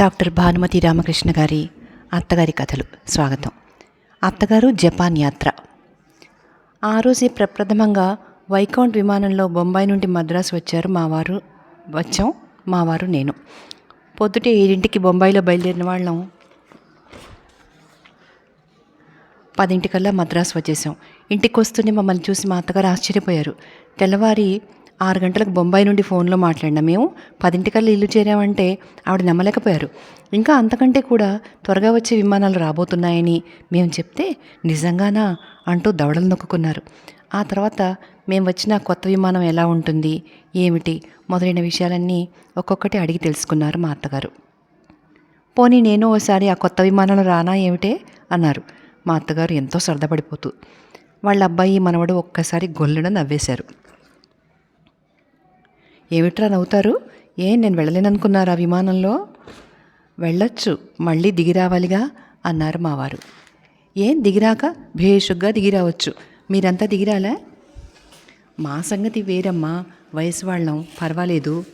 Doctor Bhanumathi Ramakrishna గారి అత్తగారి కథలు. స్వాగతం. అత్తగారు జపాన్ యాత్ర. ఆ రోజే ప్రప్రథమంగా వైకౌంట్ విమానంలో బొంబాయి నుండి మద్రాసు వచ్చారు మావారు వచ్చాం మావారు నేను. పొద్దుటే ఏడింటికి బొంబాయిలో బయలుదేరిన వాళ్ళం. పదింటికల్లా మద్రాసు వచ్చేసాం. ఇంటికి వస్తూనే మమ్మల్ని చూసి మా అత్తగారు ఆశ్చర్యపోయారు. తెల్లవారి ఆరు గంటలకు బొంబాయి నుండి ఫోన్లో మాట్లాడినా మేము పదింటికల్లా ఇల్లు చేరామంటే ఆవిడ నమ్మలేకపోయారు. ఇంకా అంతకంటే కూడా త్వరగా వచ్చే విమానాలు రాబోతున్నాయని మేము చెప్తే నిజంగానా అంటూ దవడలు నొక్కున్నారు ఆ తర్వాత మేము వచ్చిన కొత్త విమానం ఎలా ఉంటుంది ఏమిటి మొదలైన విషయాలన్నీ ఒక్కొక్కటి అడిగి తెలుసుకున్నారు మా అత్తగారు. పోనీ నేను ఓసారి ఆ కొత్త విమానంలో రానా ఏమిటే అన్నారు. మా అత్తగారు ఎంతో సరదాపడిపోతూ వాళ్ళ అబ్బాయి మనవడు ఒక్కసారి గొల్లున నవ్వేశారు. ఏమిట్రా నవ్వుతారు? ఏ నేను వెళ్ళలేననుకున్నారా విమానంలో? వెళ్ళొచ్చు మళ్ళీ దిగి రావాలిగా అన్నారు మావారు. ఏం దిగిరాక? భేషుగ్గా దిగిరావచ్చు మీరంతా దిగిరాలే? మా సంగతి వేరమ్మా వయసు వాళ్ళం పర్వాలేదు.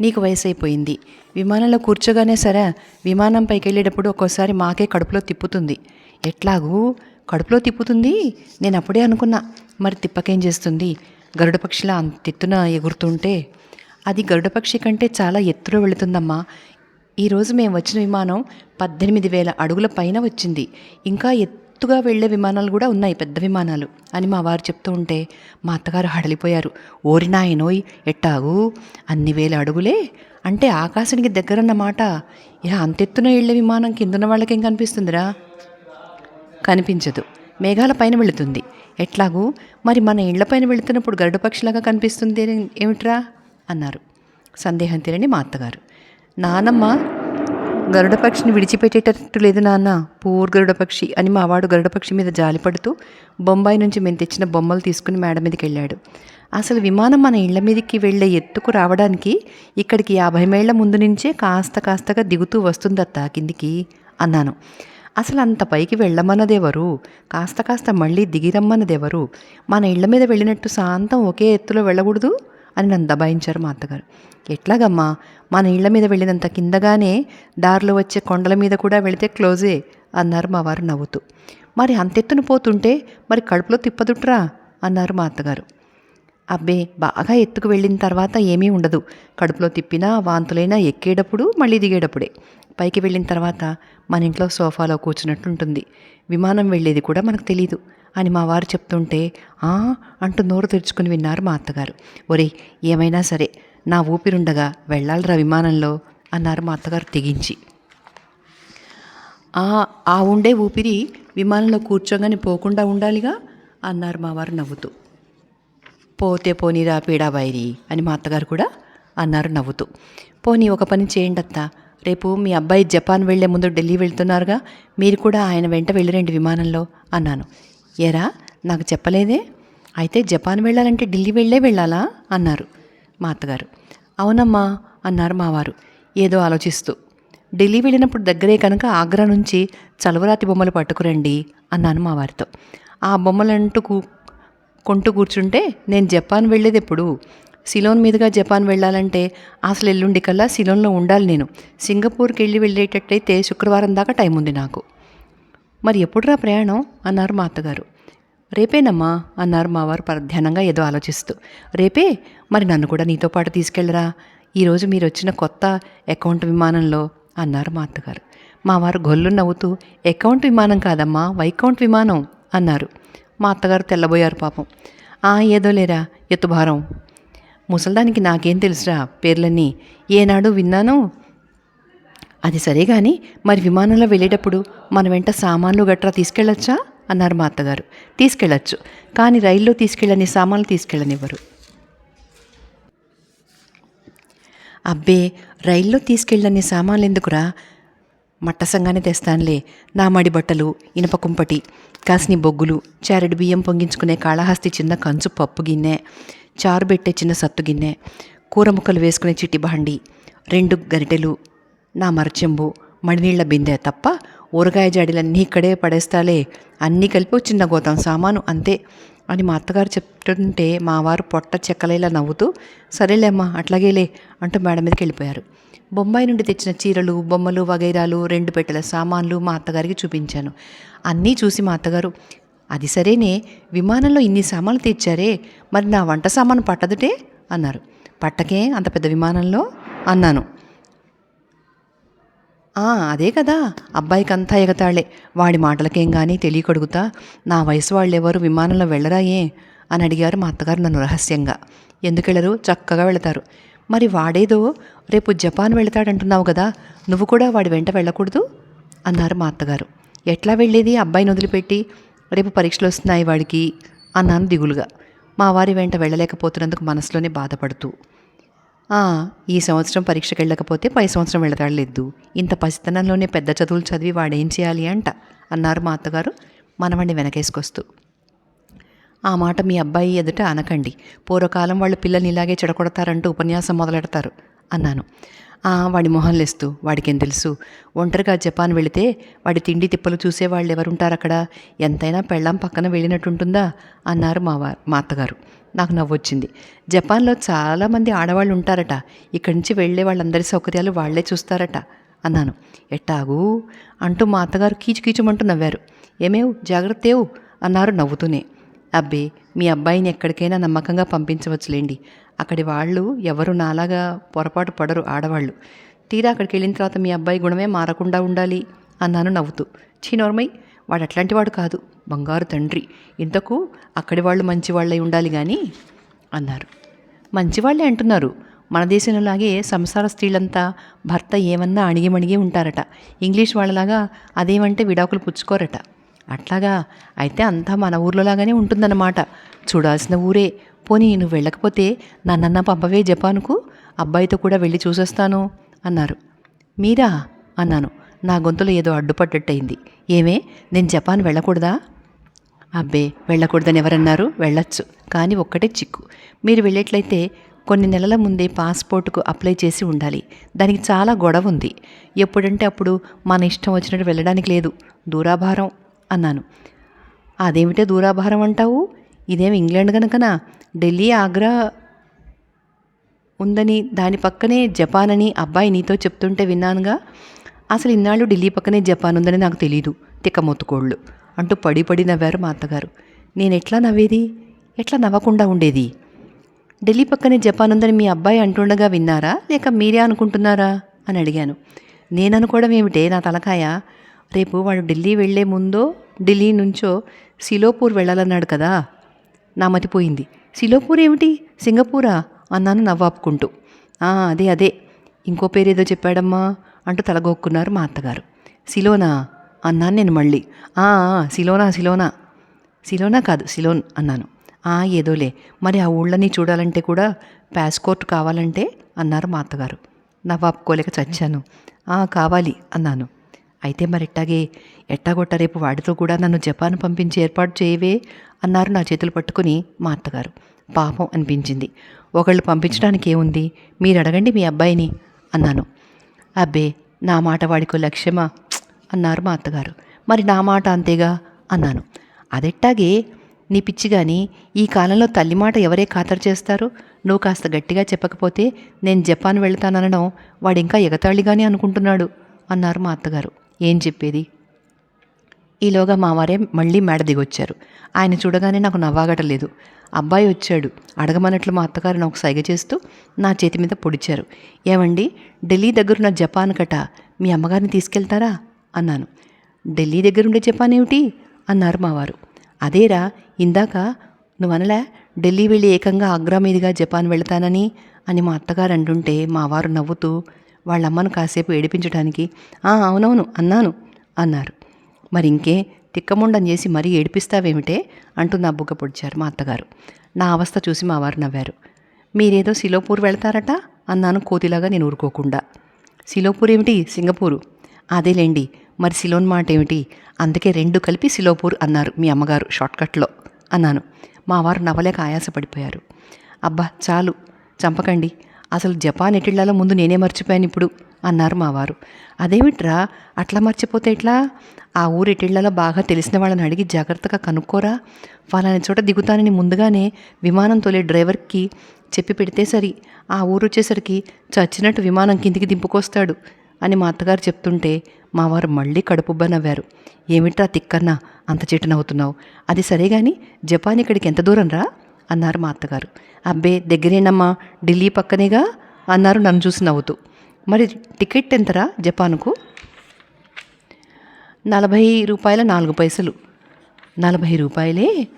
నీకు వయసు అయిపోయింది విమానంలో కూర్చోగానే సరే విమానం పైకి వెళ్ళేటప్పుడు ఒక్కోసారి మాకే కడుపులో తిప్పుతుంది. ఎట్లాగూ? కడుపులో తిప్పుతుంది. నేను అప్పుడే అనుకున్నా మరి తిప్పకేం చేస్తుంది? గరుడపక్షిలా అంత అంతెత్తున ఎగురుతుంటే అది గరుడపక్షి కంటే చాలా ఎత్తులో వెళుతుందమ్మా. ఈరోజు మేము వచ్చిన విమానం పద్దెనిమిది వేల అడుగుల పైన వచ్చింది. ఇంకా ఎత్తుగా వెళ్ళే విమానాలు కూడా ఉన్నాయి పెద్ద విమానాలు అని మా వారు చెప్తూ ఉంటే మా అత్తగారు హడలిపోయారు. ఓరినాయనోయ్ ఎట్టాగు? అన్ని వేల అడుగులే? అంటే ఆకాశానికి దగ్గరన్నమాట ఇలా అంతెత్తున వెళ్ళే విమానం కిందన్న వాళ్ళకేం కనిపిస్తుందిరా? కనిపించదు. మేఘాల పైన వెళుతుంది. ఎట్లాగూ? మరి మన ఇళ్ళపైన వెళుతున్నప్పుడు గరుడపక్షిలాగా కనిపిస్తుంది ఏమిట్రా? అన్నారు. సందేహం తీరని మా అత్తగారు. నానమ్మ గరుడపక్షిని విడిచిపెట్టేటట్టు లేదు నాన్న. పూర్ గరుడపక్షి అని మా వాడు మీద జాలిపడుతూ బొంబాయి నుంచి మేము తెచ్చిన బొమ్మలు తీసుకుని మేడ మీదకి వెళ్ళాడు. అసలు విమానం మన ఇళ్ళ మీదకి వెళ్ళే ఎత్తుకు రావడానికి ఇక్కడికి యాభై మేళ్ళ ముందు నుంచే కాస్త కాస్తగా దిగుతూ వస్తుందత్తా కిందికి అన్నాను. అసలు అంత పైకి వెళ్ళమన్నదెవరు? కాస్త కాస్త మళ్ళీ దిగిరమ్మన్నదెవరు? మన ఇళ్ళ మీద వెళ్ళినట్టు శాంతం ఒకే ఎత్తులో వెళ్ళకూడదు? అని నన్ను దబాయించారు మా అత్తగారు. ఎట్లాగమ్మా? మన ఇళ్ళ మీద వెళ్ళినంత కిందగానే దారిలో వచ్చే కొండల మీద కూడా వెళితే క్లోజే అన్నారు మా వారు నవ్వుతూ. మరి అంతెత్తున పోతుంటే మరి కడుపులో తిప్పదుట్రా? అన్నారు మా అత్తగారు. అబ్బే బాగా ఎత్తుకు వెళ్ళిన తర్వాత ఏమీ ఉండదు. కడుపులో తిప్పినా వాంతులైనా ఎక్కేటప్పుడు మళ్ళీ దిగేటప్పుడే. పైకి వెళ్ళిన తర్వాత మన ఇంట్లో సోఫాలో కూర్చున్నట్టుంటుంది విమానం వెళ్ళేది కూడా మనకు తెలీదు. అని మా వారు చెప్తుంటే ఆ అంటూ నోరు తెరుచుకుని విన్నారు మా అత్తగారు. ఒరే ఏమైనా సరే నా ఊపిరుండగా వెళ్ళాలిరా విమానంలో అన్నారు మా అత్తగారు తెగించి. ఆ ఆ ఉండే ఊపిరి విమానంలో కూర్చోగానే పోకుండా ఉండాలిగా అన్నారు మా వారు నవ్వుతూ. పోతే పోనీరా పీడాబాయిరి అని మా అత్తగారు కూడా అన్నారు నవ్వుతూ. పోనీ ఒక పని చేయండి అత్తా రేపు మీ అబ్బాయి జపాన్ వెళ్ళే ముందు ఢిల్లీ వెళ్తున్నారుగా మీరు కూడా ఆయన వెంట వెళ్ళిరండి విమానంలో అన్నాను. ఎరా నాకు చెప్పలేదే? అయితే జపాన్ వెళ్ళాలంటే ఢిల్లీ వెళ్ళే వెళ్ళాలా? అన్నారు మా అత్తగారు. అవునమ్మా అన్నారు మావారు. ఏదో ఆలోచిస్తూ. ఢిల్లీ వెళ్ళినప్పుడు దగ్గరే కనుక ఆగ్రా నుంచి చలవరాతి బొమ్మలు పట్టుకురండి అన్నాను మా వారితో ఆ బొమ్మలంటూ కొంటూ కూర్చుంటే నేను జపాన్ వెళ్ళేది ఎప్పుడు సిలోన్ మీదుగా జపాన్ వెళ్ళాలంటే అసలు ఎల్లుండి కల్లా సిలోన్లో ఉండాలి నేను. సింగపూర్కి వెళ్ళి వెళ్ళేటట్టయితే శుక్రవారం దాకా టైం ఉంది నాకు. మరి ఎప్పుడురా ప్రయాణం? అన్నారు మా అత్తగారు. రేపేనమ్మా? అన్నారు మా వారు పరధ్యానంగా ఏదో ఆలోచిస్తూ. రేపే? మరి నన్ను కూడా నీతో పాటు తీసుకెళ్ళరా? ఈరోజు మీరు వచ్చిన కొత్త అకౌంట్ విమానంలో? అన్నారు మా అత్తగారు. మా వారు గొల్లు నవ్వుతూ అకౌంట్ విమానం కాదమ్మా వైకౌంట్ విమానం అన్నారు. మా అత్తగారు తెల్లబోయారు పాపం. ఏదో లేరా ఎత్తుభారం. ముసల్దానికి నాకేం తెలుసురా పేర్లన్నీ? ఏనాడు విన్నాను? అది సరే కానీ మరి విమానంలో వెళ్ళేటప్పుడు మన వెంట సామాన్లు గట్రా తీసుకెళ్ళొచ్చా? అన్నారు మా అత్తగారు. తీసుకెళ్ళచ్చు కానీ రైల్లో తీసుకెళ్ళని సామాన్లు తీసుకెళ్ళనివ్వరు. అబ్బే రైల్లో తీసుకెళ్ళని సామాన్లు ఎందుకురా? మట్టసంగానే తెస్తానులే నా మడి బట్టలు ఇనప కుంపటి కాసిని బొగ్గులు చారెడు బియ్యం పొంగించుకునే కాళహస్తి చిన్న కంచు పప్పు గిన్నె. చారు పెట్టే చిన్న సత్తు గిన్నె కూర ముక్కలు వేసుకునే చిట్టి బాండి రెండు గరిటెలు నా మరచెంబు మడినీళ్ళ బిందె తప్ప ఊరగాయ జాడీలన్నీ ఇక్కడే పడేస్తాలే. అన్నీ కలిపి చిన్న గోతం సామాను అంతే అని మా అత్తగారు చెప్తుంటే మా వారు పొట్ట చెక్కలేలా నవ్వుతూ సరేలేమ్మా అట్లాగేలే అంటూ మేడం మీదకి వెళ్ళిపోయారు. బొంబాయి నుండి తెచ్చిన చీరలు బొమ్మలు వగైరాలు రెండు పెట్టెల సామాన్లు మా అత్తగారికి చూపించాను. అన్నీ చూసి మా అత్తగారు అది సరేనే విమానంలో ఇన్ని సామాన్లు తెచ్చారే మరి నా వంట సామాను పట్టదుటే? అన్నారు. పట్టకే అంత పెద్ద విమానంలో? అన్నాను. అదే కదా అబ్బాయికి అంతా ఎగతాళే వాడి మాటలకేం కానీ తెలియకడుగుతా నా వయసు వాళ్ళు ఎవరు విమానంలో వెళ్ళరాయే? అని అడిగారు మా అత్తగారు నన్ను రహస్యంగా. ఎందుకు వెళ్ళరు చక్కగా వెళతారు. మరి వాడేదో రేపు జపాన్ వెళతాడంటున్నావు కదా నువ్వు కూడా వాడి వెంట వెళ్ళకూడదు? అన్నారు మా అత్తగారు. ఎట్లా వెళ్ళేది? అబ్బాయిని వదిలిపెట్టి? రేపు పరీక్షలు వస్తున్నాయి వాడికి అన్నాను దిగులుగా. మా వారి వెంట వెళ్ళలేకపోతున్నందుకు మనసులోనే బాధపడుతూ. ఈ సంవత్సరం పరీక్షకి వెళ్ళకపోతే పై సంవత్సరం వెళతాడు ఇంత పసితనంలోనే పెద్ద చదువులు చదివి వాడేం చేయాలి అంట అన్నారు మా అత్తగారు మనవణ్ణి వెనకేసుకొస్తూ. ఆ మాట మీ అబ్బాయి ఎదుట అనకండి. పూర్వకాలం వాళ్ళు పిల్లల్ని ఇలాగే చెడగొడతారంటూ ఉపన్యాసం మొదలెడతారు అన్నాను. వాడి మొహం లేస్తూ వాడికేం తెలుసు. ఒంటరిగా జపాన్ వెళితే వాడి తిండి తిప్పలు చూసే వాళ్ళు ఎవరుంటారు అక్కడ? ఎంతైనా పెళ్ళాం పక్కన వెళ్ళినట్టుంటుందా? అన్నారు మా వారు మా అత్తగారు నాకు నవ్వొచ్చింది. జపాన్లో చాలామంది ఆడవాళ్ళు ఉంటారట ఇక్కడి నుంచి వెళ్ళే వాళ్ళందరి సౌకర్యాలు వాళ్ళే చూస్తారట అన్నాను. ఎట్టాగు? అంటూ మా అత్తగారు కీచుకీచుమంటూ నవ్వారు. ఏమేవు? జాగ్రత్తేవు? అన్నారు నవ్వుతూనే. అబ్బే మీ అబ్బాయిని ఎక్కడికైనా నమ్మకంగా పంపించవచ్చులేండి. అక్కడి వాళ్ళు ఎవరు నాలాగా పొరపాటు పడరు ఆడవాళ్ళు. తీరా అక్కడికి వెళ్ళిన తర్వాత మీ అబ్బాయి గుణమే మారకుండా ఉండాలి అన్నాను నవ్వుతూ. చీనోర్మై వాడు అట్లాంటి వాడు కాదు. బంగారు తండ్రి. ఇంతకు అక్కడి వాళ్ళు మంచి వాళ్ళై ఉండాలి కానీ అన్నారు. మంచివాళ్ళే అంటున్నారు. మన దేశంలోలాగే సంసార స్త్రీలంతా భర్త ఏమన్నా అణిగిమణిగి ఉంటారట. ఇంగ్లీష్ వాళ్ళలాగా అదేమంటే విడాకులు పుచ్చుకోరట. అట్లాగా అయితే అంతా మన ఊర్లోలాగానే ఉంటుందన్నమాట. చూడాల్సిన ఊరే. పోనీ నువ్వు వెళ్ళకపోతే నన్నన్న పంపవే జపాన్కు అబ్బాయితో కూడా వెళ్ళి చూసొస్తాను అన్నారు. మీరా? అన్నాను. నా గొంతులో ఏదో అడ్డుపడ్డట్టయింది. ఏమే? నేను జపాన్ వెళ్ళకూడదా? అబ్బే వెళ్ళకూడదని ఎవరన్నారు? వెళ్ళొచ్చు. కానీ ఒక్కటే చిక్కు. మీరు వెళ్ళేట్లయితే కొన్ని నెలల ముందే పాస్పోర్ట్కు అప్లై చేసి ఉండాలి. దానికి చాలా గొడవ ఉంది ఎప్పుడంటే అప్పుడు మన ఇష్టం వచ్చినట్టు వెళ్ళడానికి లేదు. దూరాభారం. అన్నాను. అదేమిటే దూరాభారం అంటావు? ఇదేం ఇంగ్లాండ్ కనుకనా ఢిల్లీ ఆగ్రా ఉందని దాని పక్కనే జపాన్ అని అబ్బాయి నీతో చెప్తుంటే విన్నానుగా? అసలు ఇన్నాళ్ళు ఢిల్లీ పక్కనే జపాన్ ఉందని నాకు తెలీదు తిక్కమొత్తుకోళ్ళు అంటూ పడి పడి నవ్వారు మా అత్తగారు. నేను ఎట్లా నవ్వేది? ఎట్లా నవ్వకుండా ఉండేది? ఢిల్లీ పక్కనే జపాన్ ఉందని మీ అబ్బాయి అంటుండగా విన్నారా? లేక మీరే అనుకుంటున్నారా? అని అడిగాను. నేను అనుకోవడం ఏమిటే? నా తలకాయ? రేపు వాడు ఢిల్లీ వెళ్ళే ముందో ఢిల్లీ నుంచో సిలోపూర్ వెళ్ళాలన్నాడు కదా. నా మతిపోయింది సిలోపూర్ ఏమిటి? సింగపూరా? అన్నాను నవ్వాపుకుంటూ. "ఆ, అదే అదే. ఇంకో పేరేదో చెప్పాడమ్మా అంటూ తలగొక్కున్నారు మా అత్తగారు. సిలోనా? అన్నాను నేను మళ్ళీ. "ఆ, సిలోనా సిలోనా. సిలోనా కాదు సిలోన్ అన్నాను. "ఆ, ఏదోలే. మరి ఆ ఊళ్ళని చూడాలంటే కూడా పాస్పోర్ట్ కావాలంటే అన్నారు మా అత్తగారు. నవ్వాపుకోలేక చచ్చాను. "ఆ, కావాలి అన్నాను. అయితే మరి ఎట్టాగే ఎట్టాగొట్ట రేపు వాడితో కూడా నన్ను జపాన్ పంపించి ఏర్పాటు చేయవే? అన్నారు నా చేతులు పట్టుకుని మా అత్తగారు. పాపం అనిపించింది. ఒకళ్ళు పంపించడానికి ఏముంది మీరు అడగండి మీ అబ్బాయిని అన్నాను. అబ్బే నా మాట వాడికో లక్ష్యమా? అన్నారు మా అత్తగారు. మరి నా మాట అంతేగా? అన్నాను. అదెట్టాగే? నీ పిచ్చి కానీ ఈ కాలంలో తల్లి మాట ఎవరే ఖాతరు చేస్తారు? నువ్వు కాస్త గట్టిగా చెప్పకపోతే నేను జపాన్ వెళ్తాననడం వాడు ఇంకా ఎగతాళిగానే అనుకుంటున్నాడు అన్నారు మా అత్తగారు. ఏం చెప్పేది? ఈలోగా మా వారే మళ్ళీ మేడ దిగొచ్చారు. ఆయన చూడగానే నాకు నవ్వాగటలేదు. అబ్బాయి వచ్చాడు. అడగమన్నట్లు మా అత్తగారు నాకు సైగ చేస్తూ నా చేతి మీద పొడిచారు. ఏమండి ఢిల్లీ దగ్గరున్న జపాన్ కట మీ అమ్మగారిని తీసుకెళ్తారా? అన్నాను. ఢిల్లీ దగ్గరుండే జపాన్ ఏమిటి? అన్నారు మావారు. అదేరా ఇందాక నువ్వనలే ఢిల్లీ వెళ్ళి ఏకంగా ఆగ్రా మీదుగా జపాన్ వెళతానని అని మా అత్తగారు అంటుంటే మా వారు నవ్వుతూ వాళ్ళ అమ్మను కాసేపు ఏడిపించడానికి "ఆ, అవునవును అన్నాను అన్నారు. మరి ఇంకే తిక్కముండం చేసి మరీ ఏడిపిస్తావేమిటే? అంటూ నా బుగ్గ పొడిచారు మా అత్తగారు. నా అవస్థ చూసి మా వారు నవ్వారు. మీరేదో సిలోపూర్ వెళ్తారట? అన్నాను కోతిలాగా నేను ఊరుకోకుండా. సిలోపూర్ ఏమిటి? సింగపూరు. అదేలేండి మరి సిలోన్ మాట ఏమిటి? అందుకే రెండు కలిపి సిలోపూర్ అన్నారు మీ అమ్మగారు షార్ట్కట్లో అన్నాను. మా వారు నవ్వలేక ఆయాసపడిపోయారు. అబ్బా చాలు చంపకండి అసలు జపాన్ ఎటిళ్ళలో ముందు నేనే మర్చిపోయాను ఇప్పుడు అన్నారు మా వారు అదేమిట్రా? అట్లా మర్చిపోతే ఎట్లా? ఆ ఊరు ఎటిళ్ళలో బాగా తెలిసిన వాళ్ళని అడిగి జాగ్రత్తగా కనుక్కోరా? వాళ్ళని చోట దిగుతానని ముందుగానే విమానం తోలే డ్రైవర్కి చెప్పి పెడితే సరి. ఆ ఊరు వచ్చేసరికి చచ్చినట్టు విమానం కిందికి దింపుకొస్తాడు అని మా అత్తగారు చెప్తుంటే మా వారు మళ్ళీ కడుపుబ్బ నవ్వారు. ఏమిట్రా తిక్కన్నా అంత చెట్టు నవ్వుతున్నావు? అది సరే కానీ జపాన్ ఇక్కడికి ఎంత దూరం రా అన్నారు మా అత్తగారు. అబ్బే దగ్గరేనమ్మా. ఢిల్లీ పక్కనేగా? అన్నారు నన్ను చూసి నవ్వుతూ. మరి టికెట్ ఎంతరా జపాన్కు? నలభై రూపాయల నాలుగు పైసలు. నలభై రూపాయలే?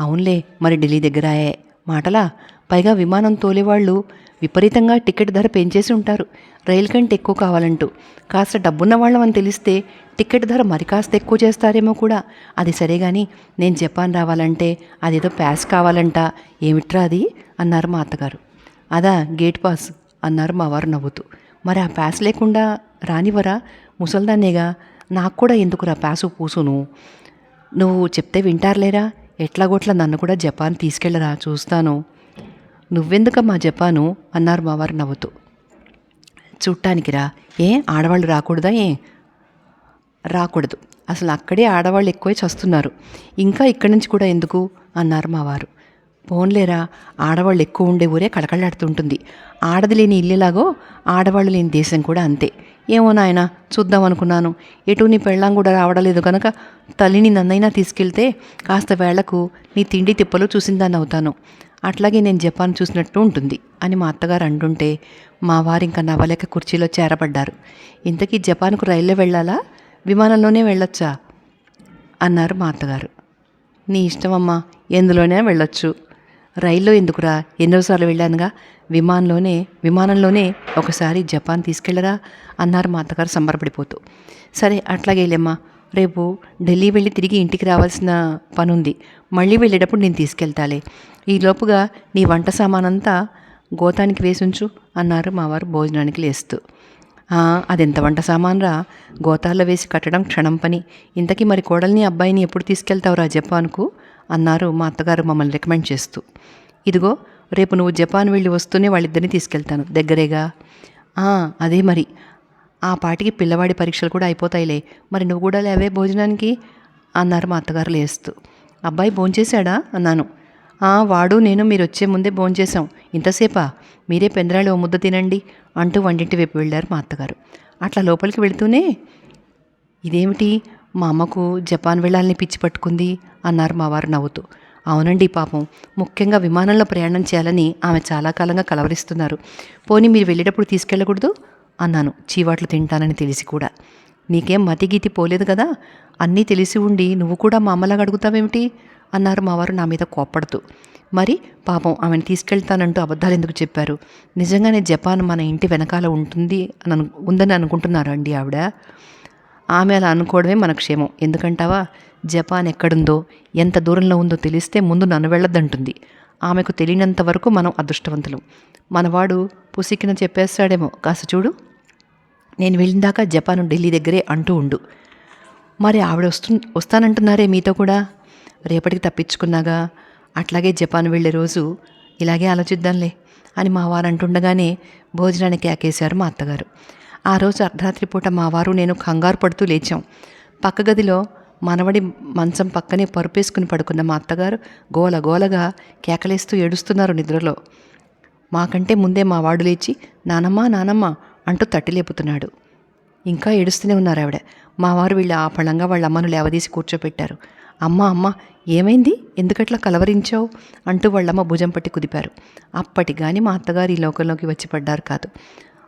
అవునులే మరి ఢిల్లీ దగ్గరాయే. మాటలా? పైగా విమానం తోలేవాళ్ళు విపరీతంగా టికెట్ ధర పెంచేసి ఉంటారు. రైలు కంటే ఎక్కువ కావాలంటూ. కాస్త డబ్బున్న వాళ్ళమని తెలిస్తే టికెట్ ధర మరి కాస్త ఎక్కువ చేస్తారేమో కూడా. అది సరే కానీ నేను జపాన్ రావాలంటే అదేదో ప్యాస్ కావాలంట. ఏమిట్రా అది? అన్నారు మా అత్తగారు. అదా గేట్ పాస్ అన్నారు మా వారు నవ్వుతూ. మరి ఆ ప్యాస్ లేకుండా రానివరా ముసల్దాన్నేగా నాకు కూడా ఎందుకురా ప్యాసు పూసును? నువ్వు చెప్తే వింటారులేరా? ఎట్లాగోట్లా నన్ను కూడా జపాన్ తీసుకెళ్ళరా చూస్తాను. నువ్వెందుకమ్మా జపాను? అన్నారు మా వారు నవ్వుతూ. చూడటానికిరా ఏ ఆడవాళ్ళు రాకూడదా ఏ? రాకూడదు. అసలు అక్కడే ఆడవాళ్ళు ఎక్కువే చస్తున్నారు. ఇంకా ఇక్కడి నుంచి కూడా ఎందుకు? అన్నారు మా వారు. పోన్లేరా ఆడవాళ్ళు ఎక్కువ ఉండే ఊరే కళకళలాడుతుంటుంది. ఆడది లేని ఇల్లులాగో ఆడవాళ్ళు లేని దేశం కూడా అంతే. ఏమో నాయన చూద్దాం అనుకున్నాను. ఎటు నీ పెళ్ళాం కూడా రావడలేదు కనుక తల్లిని నన్నైనా తీసుకెళ్తే కాస్త వేళ్ళకు నీ తిండి తిప్పలు చూసిందాన్ని అవుతాను. అట్లాగే నేను జపాన్ చూసినట్టు ఉంటుంది అని మా అత్తగారు అంటుంటే మా వారు ఇంకా నవ్వలేక కుర్చీలో చేరబడ్డారు. ఇంతకీ జపాన్కు రైల్లో వెళ్ళాలా? విమానంలోనే వెళ్ళొచ్చా? అన్నారు మా అత్తగారు నీ ఇష్టమమ్మా ఎందులోనే వెళ్ళొచ్చు? రైల్లో ఎందుకురా? ఎన్నోసార్లు వెళ్ళానుగా? విమానంలోనే విమానంలోనే ఒకసారి జపాన్ తీసుకెళ్ళరా? అన్నారు మా అత్తగారు సంబరపడిపోతూ. సరే అట్లాగే లేమ్మా. రేపు ఢిల్లీ వెళ్ళి తిరిగి ఇంటికి రావాల్సిన పని ఉంది మళ్ళీ వెళ్ళేటప్పుడు నేను తీసుకెళ్తాలే. ఈ లోపుగా నీ వంట సామానంతా గోతానికి వేసుంచు అన్నారు మావారు భోజనానికి లేస్తూ. అదెంత వంట సామాన్రా? గోతాల్లో వేసి కట్టడం క్షణం పని. ఇంతకీ మరి కోడల్ని అబ్బాయిని ఎప్పుడు తీసుకెళ్తావురా జపాన్కు? అన్నారు మా అత్తగారు మమ్మల్ని రికమెండ్ చేస్తూ. ఇదిగో రేపు నువ్వు జపాన్ వెళ్ళి వస్తూనే వాళ్ళిద్దరిని తీసుకెళ్తాను. దగ్గరేగా? అదే మరి. ఆ పాటికి పిల్లవాడి పరీక్షలు కూడా అయిపోతాయిలే. మరి నువ్వు కూడా లేవే భోజనానికి? అన్నారు మా అత్తగారు లేస్తూ. అబ్బాయి భోంచేశాడా? అన్నాను. వాడు నేను మీరు వచ్చే ముందే భోంచేశాం. ఇంతసేపా? మీరే పెందరాళ్ళు ఓ ముద్ద తినండి అంటూ వంటింటి వైపు వెళ్ళారు మా అత్తగారు. అట్లా లోపలికి వెళుతూనే ఇదేమిటి? మా అమ్మకు జపాన్ వెళ్ళాలని పిచ్చి పట్టుకుంది? అన్నారు మా వారు నవ్వుతూ. అవునండి పాపం ముఖ్యంగా విమానంలో ప్రయాణం చేయాలని ఆమె చాలా కాలంగా కలవరిస్తున్నారు. పోనీ మీరు వెళ్ళేటప్పుడు తీసుకెళ్ళకూడదు? అన్నాను. చీవాట్లు తింటానని తెలిసి కూడా. నీకేం మతిగీతి పోలేదు కదా? అన్నీ తెలిసి ఉండి నువ్వు కూడా మా అమ్మలాగా అడుగుతావేమిటి? అన్నారు మా వారు నా మీద కోప్పడుతూ మరి పాపం ఆమెను తీసుకెళ్తానంటూ అబద్ధాలు ఎందుకు చెప్పారు? నిజంగానే జపాన్ మన ఇంటి వెనకాల ఉంటుంది అని ఉందని అనుకుంటున్నారు అండి ఆవిడ? ఆమె అలా అనుకోవడమే మన క్షేమం. ఎందుకంటావా? జపాన్ ఎక్కడుందో ఎంత దూరంలో ఉందో తెలిస్తే ముందు నన్ను వెళ్ళొద్దంటుంది. ఆమెకు తెలియనంత వరకు మనం అదృష్టవంతులం. మనవాడు పుసికిన చెప్పేస్తాడేమో. కాస్త చూడు. నేను వెళ్ళిందాకా జపాన్ ఢిల్లీ దగ్గరే అంటూ ఉండు. మరి ఆవిడ వస్తు వస్తానంటున్నారే మీతో కూడా? రేపటికి తప్పించుకున్నాగా? అట్లాగే జపాన్ వెళ్ళే రోజు ఇలాగే ఆలోచిద్దాంలే అని మా వారు అంటుండగానే భోజనానికి ఆకేశారు మా అత్తగారు. ఆ రోజు అర్ధరాత్రి పూట మా వారు నేను కంగారు పడుతూ లేచాం. పక్క గదిలో మనవడి మంచం పక్కనే పరుపేసుకుని పడుకున్న మా అత్తగారు గోల గోలగా కేకలేస్తూ ఏడుస్తున్నారు నిద్రలో. మాకంటే ముందే మా వాడు లేచి నానమ్మ నానమ్మ అంటూ తట్టి లేపుతున్నాడు. ఇంకా ఏడుస్తూనే ఉన్నారు ఆవిడ. మా వారు వీళ్ళు ఆపళంగా వాళ్ళ అమ్మను లేవదీసి కూర్చోపెట్టారు. అమ్మ అమ్మ ఏమైంది? ఎందుకట్లా కలవరించావు? అంటూ వాళ్ళమ్మ భుజం పట్టి కుదిపారు. అప్పటి కానీ మా అత్తగారు ఈ లోకంలోకి వచ్చి పడ్డారు కాదు.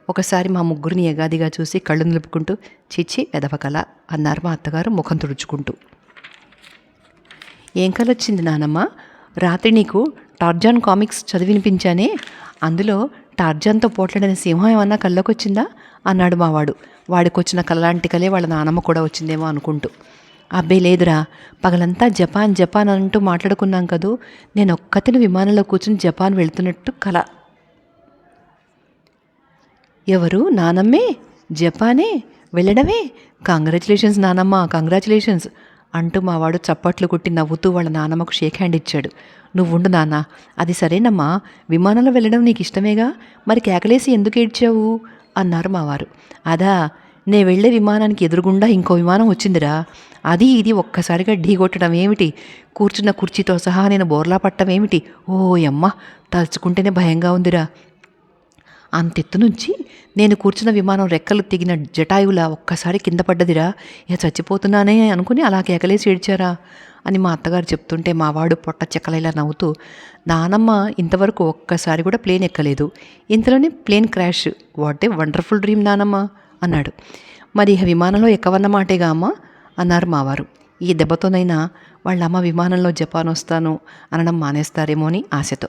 ఒకసారి మా ముగ్గురిని ఎగాదిగా చూసి కళ్ళు నిలుపుకుంటూ చిచ్చి ఎదవకల అన్నారు మా అత్తగారు ముఖం తుడుచుకుంటూ. ఏం కలొచ్చింది నానమ్మ? రాత్రి నీకు టార్జాన్ కామిక్స్ చదివినిపించానే? అందులో టార్జాన్తో పోట్లాడిన సింహం ఏమన్నా కళ్ళకొచ్చిందా? అన్నాడు మావాడు. వాడికి వాడికొచ్చిన కళ్ళలాంటి కలే వాళ్ళ నానమ్మ కూడా వచ్చిందేమో అనుకుంటూ. అబ్బే లేదురా. పగలంతా జపాన్ జపాన్ అంటూ మాట్లాడుకున్నాం కదూ. నేను ఒక్కతిని విమానంలో కూర్చుని జపాన్ వెళ్తున్నట్టు కల. ఎవరు? నానమ్మే? జపానే? వెళ్ళడమే? కంగ్రాచులేషన్స్ నానమ్మ కంగ్రాచులేషన్స్ అంటూ మావాడు చప్పట్లు కొట్టి నవ్వుతూ వాళ్ళ నానమ్మకు షేక్ హ్యాండ్ ఇచ్చాడు. నువ్వుండు నాన్న అది సరేనమ్మా. విమానంలో వెళ్ళడం నీకు ఇష్టమేగా మరి కేకలేసి ఎందుకు ఏడ్చావు? అన్నారు మావారు అదా నే వెళ్ళే విమానానికి ఎదురుగుండా ఇంకో విమానం వచ్చిందిరా. అది ఇది ఒక్కసారిగా ఢీగొట్టడం ఏమిటి? కూర్చున్న కుర్చీతో సహా నేను బోర్లా పట్టడం ఏమిటి? ఓ యమ్మ తలుచుకుంటేనే భయంగా ఉందిరా. అంతెత్తు నుంచి నేను కూర్చున్న విమానం రెక్కలు తెగిన జటాయువులా ఒక్కసారి కింద పడ్డదిరా. ఇక చచ్చిపోతున్నానే అనుకుని అలా కేకలేసి ఏడ్చారా. అని మా అత్తగారు చెప్తుంటే మావాడు పొట్ట చెక్కలైలా నవ్వుతూ నానమ్మ ఇంతవరకు ఒక్కసారి కూడా ప్లేన్ ఎక్కలేదు. ఇంతలోనే plane crash. What a wonderful dream నానమ్మ. అన్నాడు. మరి ఇక విమానంలో ఎక్కవన్నమాటేగా అమ్మ? అన్నారు మావారు. ఈ దెబ్బతోనైనా వాళ్ళ అమ్మ విమానంలో జపాన్ వస్తాను అనడం మానేస్తారేమో అని ఆశతో.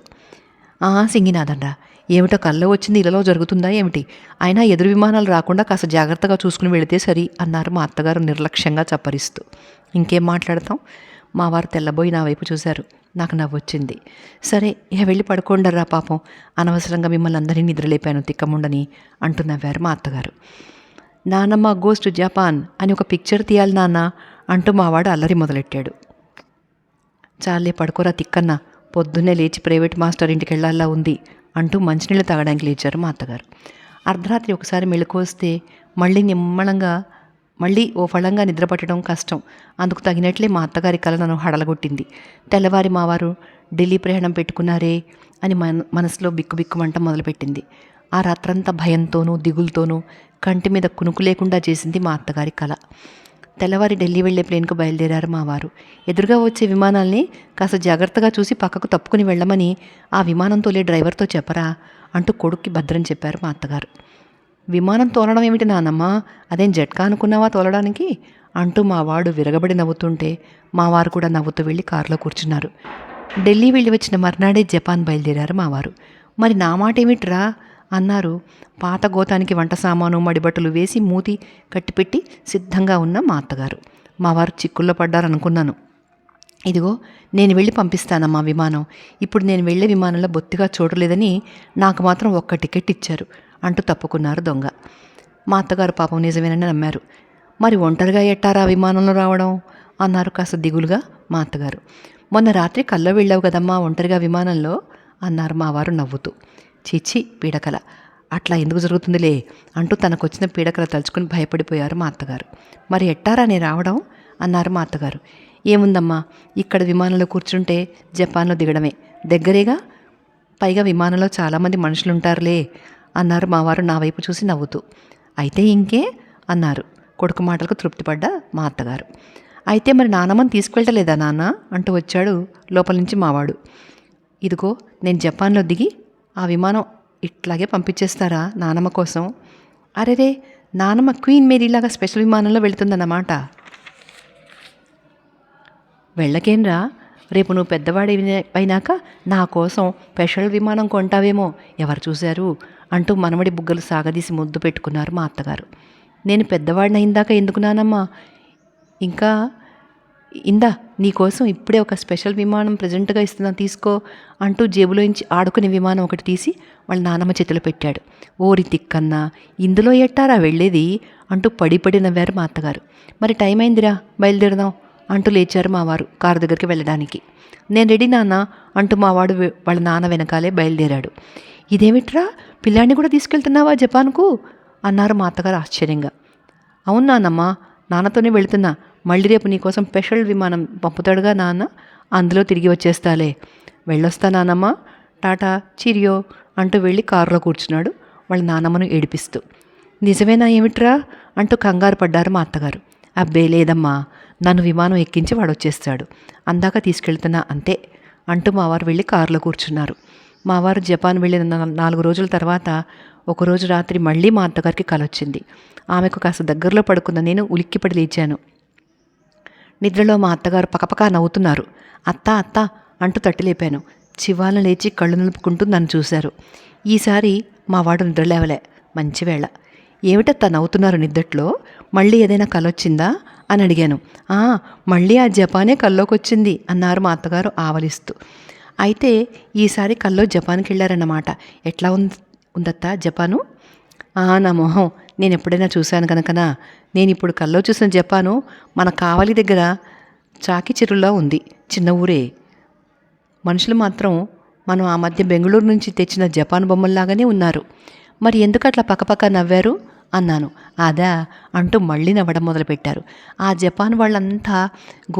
ఆ సింగినాదండ ఏమిటో కల్లో వచ్చింది ఇలాలో జరుగుతుందా ఏమిటి? అయినా ఎదురు విమానాలు రాకుండా కాస్త జాగ్రత్తగా చూసుకుని వెళితే సరి అన్నారు మా అత్తగారు నిర్లక్ష్యంగా చప్పరిస్తూ. ఇంకేం మాట్లాడతాం? మా వారు తెల్లబోయి నా వైపు చూశారు. నాకు నవ్వొచ్చింది. సరే ఇక వెళ్ళి పడుకోండర్రా పాపం. అనవసరంగా మిమ్మల్ని అందరినీ నిద్రలేపాను తిక్కముండని అంటూ నవ్వారు మా అత్తగారు. నానమ్మ గోస్ టు జపాన్ అని ఒక పిక్చర్ తీయాలి నాన్న అంటూ మావాడు అల్లరి మొదలెట్టాడు. చాలే పడుకోరా తిక్కన్న పొద్దున్నే లేచి ప్రైవేట్ మాస్టర్ ఇంటికి వెళ్ళాలా ఉంది అంటూ మంచినీళ్ళు తాగడానికి లేచారు మా అత్తగారు. అర్ధరాత్రి ఒకసారి మెళుకొస్తే మళ్ళీ నిమ్మళంగా మళ్ళీ ఓ ఫలంగా నిద్రపట్టడం కష్టం. అందుకు తగినట్లే మా అత్తగారి కళ నన్ను హడలగొట్టింది. తెల్లవారి మావారు ఢిల్లీ ప్రయాణం పెట్టుకున్నారే అని మన మనసులో బిక్కుబిక్కుమంట మొదలుపెట్టింది. ఆ రాత్రంతా భయంతోనూ దిగులతోనూ కంటి మీద కునుకు లేకుండా చేసింది మా అత్తగారి కల. తెల్లవారి ఢిల్లీ వెళ్ళే ప్లేన్కు బయలుదేరారు మా వారు. ఎదురుగా వచ్చే విమానాల్ని కాస్త జాగ్రత్తగా చూసి పక్కకు తప్పుకుని వెళ్ళమని ఆ విమానం తోలే డ్రైవర్తో చెప్పరా అంటూ కొడుక్కి భద్రం చెప్పారు మా అత్తగారు. విమానం తోలడం ఏమిటి నానమ్మ? అదేం జట్కా అనుకున్నావా తోలడానికి? అంటూ మా వాడు విరగబడి నవ్వుతుంటే మా వారు కూడా నవ్వుతూ వెళ్ళి కారులో కూర్చున్నారు. ఢిల్లీ వెళ్ళి వచ్చిన మర్నాడే జపాన్ బయలుదేరారు మా వారు. మరి నా మాట ఏమిట్రా అన్నారు. పాత గోతానికి వంట సామాను మడిబట్టలు వేసి మూతి కట్టిపెట్టి సిద్ధంగా ఉన్న మా అత్తగారు. మా వారు చిక్కుల్లో పడ్డారనుకున్నాను. ఇదిగో నేను వెళ్ళి పంపిస్తానమ్మా విమానం. ఇప్పుడు నేను వెళ్ళే విమానంలో బొత్తిగా చూడలేదని నాకు మాత్రం ఒక్క టికెట్ ఇచ్చారు అంటూ తప్పుకున్నారు దొంగ. మా అత్తగారు పాపం నిజమేనని నమ్మారు. మరి ఒంటరిగా ఎట్టారా విమానంలో రావడం? అన్నారు కాస్త దిగులుగా మా అత్తగారు. మొన్న రాత్రి కల్లో వెళ్ళావు కదమ్మా ఒంటరిగా విమానంలో? అన్నారు మా వారు నవ్వుతూ. చీచి పీడకల. అట్లా ఎందుకు జరుగుతుందిలే? అంటూ తనకు వచ్చిన పీడకల తలుచుకుని భయపడిపోయారు మా అత్తగారు. మరి ఎట్టారా నేను రావడం? అన్నారు మా అత్తగారు. ఏముందమ్మా? ఇక్కడ విమానంలో కూర్చుంటే జపాన్లో దిగడమే. దగ్గరేగా? పైగా విమానంలో చాలామంది మనుషులు ఉంటారులే అన్నారు మావారు నా వైపు చూసి నవ్వుతూ. అయితే ఇంకే? అన్నారు. కొడుకు మాటలకు తృప్తిపడ్డ మా అత్తగారు. అయితే మరి నానమ్మని తీసుకెళ్ళలేదా నాన్న? అంటూ వచ్చాడు లోపల నుంచి మావాడు. ఇదిగో నేను జపాన్లో దిగి ఆ విమానం ఇట్లాగే పంపించేస్తారా నానమ్మ కోసం? అరేరే నానమ్మ క్వీన్ మేరీలాగా స్పెషల్ విమానంలో వెళుతుందన్నమాట. వెళ్ళకేంరా? రేపు నువ్వు పెద్దవాడి అయినాక నా కోసం స్పెషల్ విమానం కొంటావేమో ఎవరు చూశారు? అంటూ మనవడి బుగ్గలు సాగదీసి ముద్దు పెట్టుకున్నారు మా అత్తగారు. నేను పెద్దవాడిని అయిందాక ఎందుకు నానమ్మా? ఇంకా ఇందా? నీకోసం ఇప్పుడే ఒక స్పెషల్ విమానం ప్రజెంట్గా ఇస్తున్నా తీసుకో అంటూ జేబులోంచి ఆడుకునే విమానం ఒకటి తీసి వాళ్ళ నానమ్మ చేతిలో పెట్టాడు. ఓరి తిక్కన్నా ఇందులో ఎట్టారా వెళ్ళేది? అంటూ పడి పడి నవ్వారు మా అత్తగారు. మరి టైం అయిందిరా బయలుదేరదాం అంటూ లేచారు మా వారు కారు దగ్గరికి వెళ్ళడానికి. నేను రెడీ నాన్న అంటూ మా వాడు వాళ్ళ నాన్న వెనకాలే బయలుదేరాడు. ఇదేమిట్రా పిల్లాడిని కూడా తీసుకెళ్తున్నావా జపాన్కు? అన్నారు మా అత్తగారు ఆశ్చర్యంగా. అవును నాన్నమ్మ నాన్నతోనే వెళుతున్నా మళ్ళీ రేపు నీకోసం స్పెషల్ విమానం పంపుతాడుగా నాన్న. అందులో తిరిగి వచ్చేస్తాలే. వెళ్ళొస్తా నానమ్మ. టాటా చిరియో అంటూ వెళ్ళి కారులో కూర్చున్నాడు వాళ్ళ నానమ్మను ఏడిపిస్తూ. నిజమేనా ఏమిట్రా? అంటూ కంగారు పడ్డారు మా అత్తగారు. అబ్బే లేదమ్మా నన్ను విమానం ఎక్కించి వాడు వచ్చేస్తాడు అందాక తీసుకెళ్తున్నా అంతే అంటూ మావారు వెళ్ళి కారులో కూర్చున్నారు. మావారు జపాన్ వెళ్ళిన నాలుగు రోజుల తర్వాత ఒకరోజు రాత్రి మళ్ళీ మా అత్తగారికి కలొచ్చింది. ఆమెకు కాస్త దగ్గరలో పడుకున్న నేను ఉలిక్కిపడి లేచాను. నిద్రలో మా అత్తగారు పకపకా నవ్వుతున్నారు. అత్త అత్త అంటూ తట్టిలేపాను. చివాలను లేచి కళ్ళు నిలుపుకుంటూ నన్ను చూశారు. ఈసారి మా వాడు నిద్రలేవలే. మంచి వేళ ఏమిటత్త నవ్వుతున్నారు నిద్దట్లో? మళ్ళీ ఏదైనా కలొచ్చిందా? అని అడిగాను. "ఆ, మళ్ళీ ఆ జపానే కల్లోకొచ్చింది అన్నారు మా అత్తగారు ఆవలిస్తూ. అయితే ఈసారి కల్లో జపాన్కి వెళ్ళారన్నమాట ఎట్లా ఉంది ఉందత్తా జపాను? "ఆ, నా మొహం. నేను ఎప్పుడైనా చూశాను కనుకనా నేను ఇప్పుడు కల్లో చూసిన జపాను మన కావలి దగ్గర చాకి చెరువులా ఉంది చిన్న ఊరే. మనుషులు మాత్రం మనం ఆ మధ్య బెంగళూరు నుంచి తెచ్చిన జపాన్ బొమ్మల్లాగానే ఉన్నారు. మరి ఎందుకు అట్లా పక్కపక్క నవ్వారు? అన్నాను. అదా అంటూ మళ్ళీ నవ్వడం మొదలుపెట్టారు. ఆ జపాన్ వాళ్ళంతా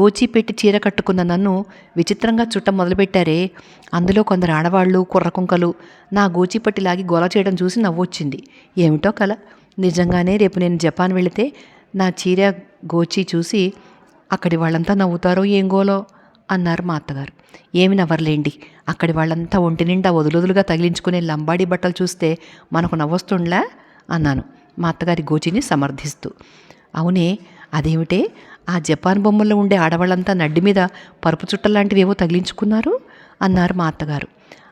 గోచి పెట్టి చీర కట్టుకున్న నన్ను విచిత్రంగా చుట్టం మొదలుపెట్టారే. అందులో కొందరు ఆడవాళ్ళు కుర్రకుంకలు నా గోచి పట్టి లాగి గోల చేయడం చూసి నవ్వొచ్చింది. ఏమిటో కల? నిజంగానే రేపు నేను జపాన్ వెళితే నా చీర గోచి చూసి అక్కడి వాళ్ళంతా నవ్వుతారో ఏం గోలో అన్నారు మా అత్తగారు. ఏమి నవ్వర్లేండి. అక్కడి వాళ్ళంతా ఒంటి నిండా వదులుదులుగా తగిలించుకునే లంబాడీ బట్టలు చూస్తే మనకు నవ్వొస్తుండ్లా? అన్నాను. మా అత్తగారి గోచిని సమర్థిస్తూ. అవునే అదేమిటే? ఆ జపాన్ బొమ్మల్లో ఉండే ఆడవాళ్ళంతా నడ్డి మీద పరుపు చుట్ట లాంటివేవో తగిలించుకున్నారు? అన్నారు మా అత్తగారు.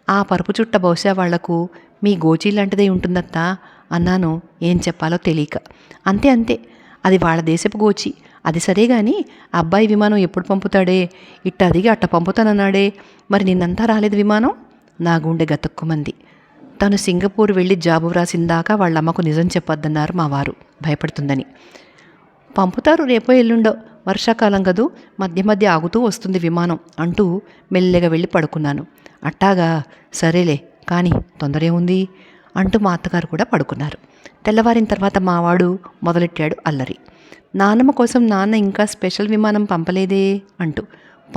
ఆ పరుపు చుట్ట బహుశా వాళ్ళకు మీ గోచీ లాంటిదే ఉంటుందత్తా? అన్నాను. ఏం చెప్పాలో తెలియక. అంతే అంతే. అది వాళ్ళ దేశపు గోచి. అది సరే గాని అబ్బాయి విమానం ఎప్పుడు పంపుతాడే? ఇట్ట అదిగి అట్ట పంపుతానన్నాడే. మరి నిన్నంతా రాలేదు విమానం? నా గుండె గతక్కుమంది. తను సింగపూర్ వెళ్ళి జాబు వ్రాసిందాకా వాళ్ళ అమ్మకు నిజం చెప్పొద్దన్నారు మా వారు. భయపడుతుందని. పంపుతారు రేపో ఎల్లుండో. వర్షాకాలం కదూ? మధ్య మధ్య ఆగుతూ వస్తుంది విమానం అంటూ మెల్లగా వెళ్ళి పడుకున్నాను. అట్టాగా సరేలే కానీ తొందరే ఉంది అంటూ మా అత్తగారు కూడా పడుకున్నారు. తెల్లవారిన తర్వాత మావాడు మొదలెట్టాడు అల్లరి. నాన్నమ్మ కోసం నాన్న ఇంకా స్పెషల్ విమానం పంపలేదే అంటూ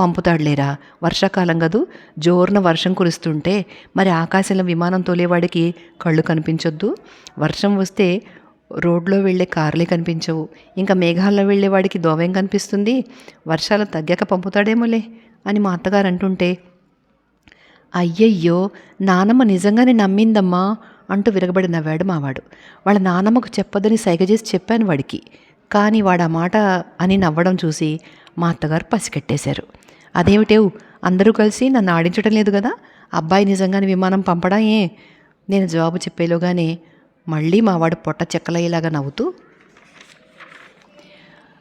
పంపుతాడులేరా వర్షాకాలం కదూ? జోరున వర్షం కురుస్తుంటే మరి ఆకాశంలో విమానం తోలేవాడికి కళ్ళు కనిపించొద్దు? వర్షం వస్తే రోడ్లో వెళ్ళే కార్లే కనిపించవు. ఇంకా మేఘాల్లో వెళ్ళేవాడికి దోవేం కనిపిస్తుంది? వర్షాలు తగ్గాక పంపుతాడేమోలే అని మా అత్తగారు అంటుంటే అయ్యయ్యో నానమ్మ నిజంగానే నమ్మిందమ్మా. అంటూ విరగబడి నవ్వాడు మావాడు వాళ్ళ నానమ్మకు చెప్పొద్దని సైగ చేసి చెప్పాను వాడికి. కానీ వాడు ఆ మాట అని నవ్వడం చూసి మా అత్తగారు పసికట్టేశారు అదేమిటేవు? అందరూ కలిసి నన్ను ఆడించడం లేదు కదా? అబ్బాయి నిజంగానే విమానం పంపడా ఏ? నేను జవాబు చెప్పేలోగానే మళ్ళీ మావాడు పొట్ట చెక్కలయ్యేలాగా నవ్వుతూ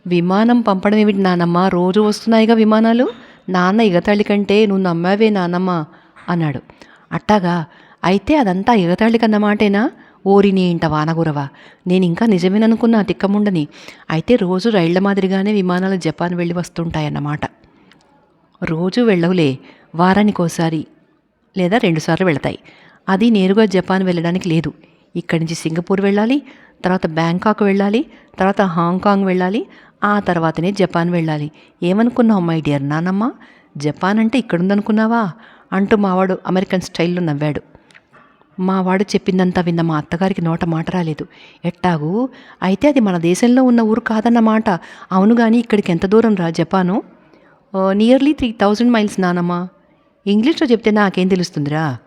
విమానం పంపడం ఏమిటి నానమ్మ? రోజు వస్తున్నాయిగా విమానాలు? నాన్న ఎగతాళి కంటే నువ్వు నమ్మావే నానమ్మ అన్నాడు. అట్టాగా అయితే అదంతా ఎగతాళికన్నమాటేనా ఓరి నీ ఇంట వానగురవా. నేను ఇంకా నిజమేననుకున్నా తిక్కముండని. అయితే రోజు రైళ్ళ మాదిరిగానే విమానాలు జపాన్ వెళ్ళి వస్తుంటాయన్నమాట. రోజు వెళ్ళవులే. వారానికోసారి లేదా రెండుసార్లు వెళతాయి. అది నేరుగా జపాన్ వెళ్ళడానికి లేదు. ఇక్కడి నుంచి సింగపూర్ వెళ్ళాలి తర్వాత బ్యాంకాక్ వెళ్ళాలి తర్వాత హాంకాంగ్ వెళ్ళాలి ఆ తర్వాతనే జపాన్ వెళ్ళాలి. ఏమనుకున్నావు మై డియర్ నానమ్మ? జపాన్ అంటే ఇక్కడుందనుకున్నావా? అంటూ మావాడు అమెరికన్ స్టైల్లో నవ్వాడు. మావాడు చెప్పిందంతా విన్న మా అత్తగారికి నోట మాట రాలేదు. ఎట్టాగు? అయితే అది మన దేశంలో ఉన్న ఊరు కాదన్నమాట అవును కానీ ఇక్కడికి ఎంత దూరం రా Japan? Nearly three thousand miles నానమ్మ. ఇంగ్లీష్లో చెప్తే నాకేం తెలుస్తుందిరా?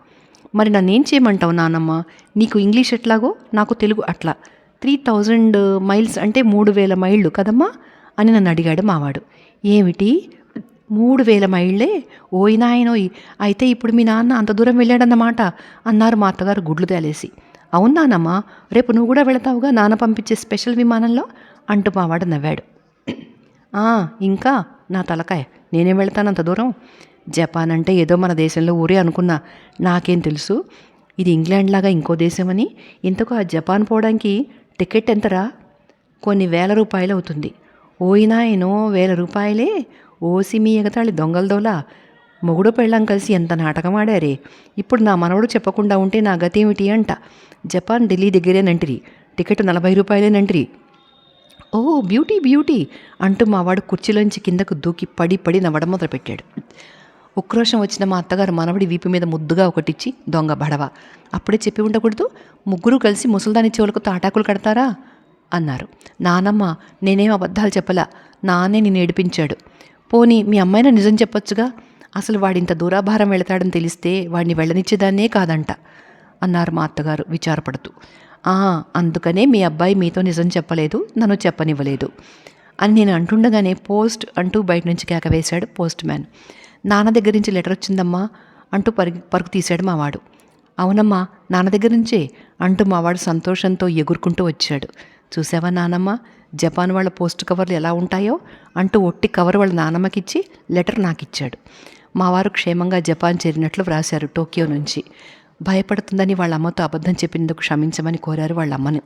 మరి నన్నేం చేయమంటావు నానమ్మ? నీకు ఇంగ్లీష్ ఎట్లాగో? నాకు తెలుగు అట్లా. త్రీ థౌజండ్ మైల్స్ అంటే మూడు వేల మైళ్ళు కదమ్మా? అని నన్ను అడిగాడు మావాడు. ఏమిటి? మూడు వేల మైళ్ళే ఓయ్ నాయనోయ్ అయితే ఇప్పుడు మీ నాన్న అంత దూరం వెళ్ళాడన్నమాట అన్నారు మా అత్తగారు గుడ్లు తేలేసి. అవును నానమ్మా రేపు నువ్వు కూడా వెళతావుగా నాన్న పంపించే స్పెషల్ విమానంలో? అంటూ మావాడు నవ్వాడు. ఇంకా నా తలకాయ నేనేం వెళ్తాను అంత దూరం? జపాన్ అంటే ఏదో మన దేశంలో ఊరే అనుకున్నా. నాకేం తెలుసు? ఇది ఇంగ్లాండ్ లాగా ఇంకో దేశమని. ఇంతకు ఆ జపాన్ పోవడానికి టికెట్ ఎంతరా? కొన్ని వేల రూపాయలు అవుతుంది ఓయినాయనో వేల రూపాయలే. ఓసి మీ ఎగతాళి దొంగలదోలా మొగుడు పెళ్ళం కలిసి ఎంత నాటకం ఆడారే. ఇప్పుడు నా మనవడు చెప్పకుండా ఉంటే నా గతి ఏమిటి అంట. జపాన్ ఢిల్లీ దగ్గరేనంటిరి టికెట్ నలభై రూపాయలేనంటిరి ఓ బ్యూటీ బ్యూటీ అంటూ మావాడు కుర్చీలోంచి కిందకు దూకి పడి పడి నవ్వడం మొదలుపెట్టాడు ఉక్రోషం వచ్చిన మా అత్తగారు మనవడి వీపు మీద ముద్దుగా ఒకటిచ్చి దొంగ బడవ. అప్పుడే చెప్పి ఉండకూడదు. ముగ్గురు కలిసి ముసల్దాని చెవులకు తాటాకులు కడతారా? అన్నారు. నానమ్మ నేనేం అబద్ధాలు చెప్పలా? నాన్నే నేను ఏడిపించాడు. పోనీ మీ అమ్మాయిన నిజం చెప్పొచ్చుగా? అసలు వాడింత దూరాభారం వెళతాడని తెలిస్తే వాడిని వెళ్ళనిచ్చేదాన్నే కాదంట అన్నారు మా అత్తగారు విచారపడుతూ. "ఆ, అందుకనే మీ అబ్బాయి మీతో నిజం చెప్పలేదు నన్ను చెప్పనివ్వలేదు అని నేను అంటుండగానే పోస్ట్ అంటూ బయట నుంచి కేక వేశాడు పోస్ట్ మ్యాన్. నాన్న దగ్గర నుంచి లెటర్ వచ్చిందమ్మా అంటూ పరుగు పరుగు తీశాడు మావాడు. అవునమ్మా నాన్న దగ్గర నుంచే అంటూ మావాడు సంతోషంతో ఎగురుకుంటూ వచ్చాడు. చూసావా నానమ్మ? జపాన్ వాళ్ళ పోస్ట్ కవర్లు ఎలా ఉంటాయో? అంటూ ఒట్టి కవర్ వాళ్ళ నానమ్మకిచ్చి లెటర్ నాకు ఇచ్చాడు మావారు క్షేమంగా జపాన్ చేరినట్లు వ్రాశారు టోక్యో నుంచి. భయపడుతుందని వాళ్ళ అమ్మతో అబద్ధం చెప్పినందుకు క్షమించమని కోరారు వాళ్ళ అమ్మను.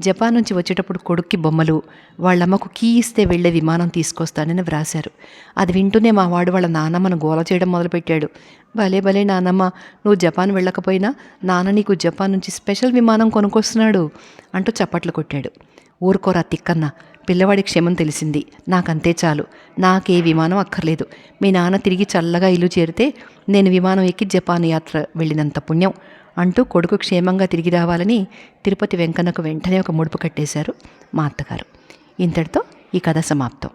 జపాన్ నుంచి వచ్చేటప్పుడు కొడుక్కి బొమ్మలు వాళ్ళమ్మకు కీ ఇస్తే వెళ్ళే విమానం తీసుకొస్తానని వ్రాశారు. అది వింటూనే మా వాడు వాళ్ళ నాన్నమ్మను గోల చేయడం మొదలుపెట్టాడు. భలే భలే నానమ్మ నువ్వు జపాన్ వెళ్ళకపోయినా నాన్న నీకు జపాన్ నుంచి స్పెషల్ విమానం కొనుక్కొస్తున్నాడు అంటూ చప్పట్లు కొట్టాడు. ఊరుకోరా తిక్కన్న పిల్లవాడి క్షేమం తెలిసింది. నాకంతే చాలు. నాకే విమానం అక్కర్లేదు. మీ నాన్న తిరిగి చల్లగా ఇల్లు చేరితే నేను విమానం ఎక్కి జపాన్ యాత్ర వెళ్ళినంత పుణ్యం. అంటూ కొడుకు క్షేమంగా తిరిగి రావాలని తిరుపతి వెంకన్నకు వెంటనే ఒక ముడుపు కట్టేశారు మా అత్తగారు. ఇంతటితో ఈ కథ సమాప్తం.